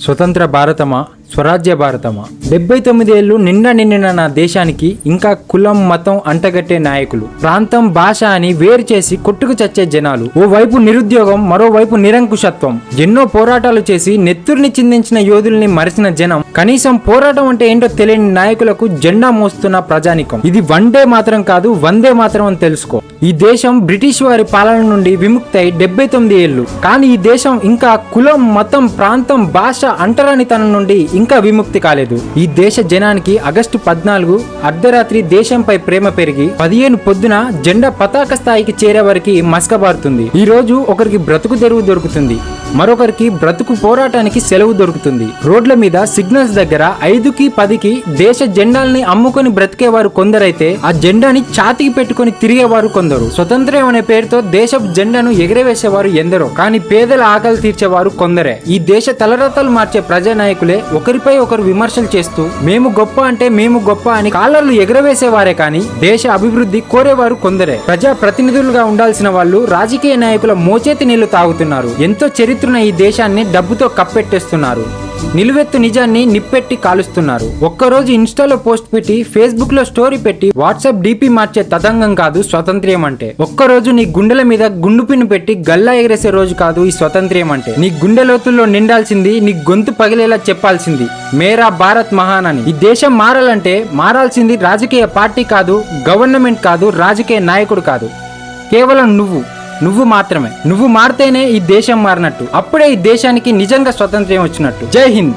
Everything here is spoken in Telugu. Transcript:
స్వతంత్ర భారతమా? స్వరాజ్య భారతమా? డెబ్బై తొమ్మిది ఏళ్ళు నిండా నిండిన నా దేశానికి ఇంకా కులం మతం అంటగట్టే నాయకులు. ప్రాంతం భాష అని వేరు చేసి కొట్టుకు చచ్చే జనాలు. ఓ వైపు నిరుద్యోగం మరోవైపు నిరంకుశత్వం. ఎన్నో పోరాటాలు చేసి నెత్తుర్ని చిందించిన యోధుల్ని మరిచిన జనం. కనీసం పోరాటం అంటే ఏంటో తెలియని నాయకులకు జెండా మోస్తున్న ప్రజానికం. ఇది వన్ డే మాత్రం కాదు వందే మాత్రం అని తెలుసుకో. ఈ దేశం బ్రిటిష్ వారి పాలన నుండి విముక్తై డెబ్బై తొమ్మిది ఏళ్ళు కానీ ఈ దేశం ఇంకా కులం మతం ప్రాంతం భాష అంటరానితనం నుండి ఇంకా విముక్తి కాలేదు. ఈ దేశ జనానికి ఆగస్టు పద్నాలుగు అర్ధరాత్రి దేశంపై ప్రేమ పెరిగి పదిహేను పొద్దున జెండా పతాక స్థాయికి చేరే వారికి మసకబారుతుంది ఈ రోజు ఒకరికి బ్రతుకు తెరువు దొరుకుతుంది. మరొకరికి బ్రతుకు పోరాటానికి సెలవు దొరుకుతుంది. రోడ్ల మీద సిగ్నల్స్ దగ్గర ఐదుకి పదికి దేశ జెండాల్ని అమ్ముకొని బ్రతికేవారు కొందరైతే ఆ జెండాని ఛాతికి పెట్టుకొని తిరిగేవారు కొందరు. స్వతంత్రం అనే పేరుతో దేశపు జెండాను ఎగరవేసేవారు ఎందరో కానీ పేదల ఆకలి తీర్చేవారు కొందరే. ఈ దేశ తలరాతలు మార్చే ప్రజానాయకులే ఒకరిపై ఒకరు విమర్శలు చేస్తూ మేము గొప్ప అంటే మేము గొప్ప అని కాలర్లు ఎగరవేసేవారే కానీ దేశ అభివృద్ధి కోరేవారు కొందరే. ప్రజా ప్రతినిధులుగా ఉండాల్సిన వాళ్ళు రాజకీయ నాయకుల మోచేతి నీళ్ళు తాగుతున్నారు. ఎంతో చరిత్రన ఈ దేశాన్ని డబ్బుతో కప్పెట్టేస్తున్నారు. నిలువెత్తు నిజాన్ని నిప్పెట్టి కాలుస్తున్నారు. ఒక్కరోజు ఇన్స్టాలో పోస్ట్ పెట్టి ఫేస్బుక్లో స్టోరీ పెట్టి వాట్సాప్ డీపీ మార్చే తతంగం కాదు స్వతంత్ర్యం అంటే ఒక్కరోజు నీ గుండెల మీద గుండు పిన్ను పెట్టి గల్లా ఎగరేసే రోజు కాదు ఈ స్వతంత్ర్యం అంటే నీ గుండె లోతుల్లో నిండాల్సింది నీ గొంతు పగిలేలా చెప్పాల్సింది మేరా భారత్ మహాన్ అని. ఈ దేశం మారాలంటే మారాల్సింది రాజకీయ పార్టీ కాదు గవర్నమెంట్ కాదు రాజకీయ నాయకుడు కాదు. కేవలం నువ్వు. నువ్వు మాత్రమే. నువ్వు మారితేనే ఈ దేశం మారినట్టు. అప్పుడే ఈ దేశానికి నిజంగా స్వతంత్రం వచ్చినట్టు. జై హింద్.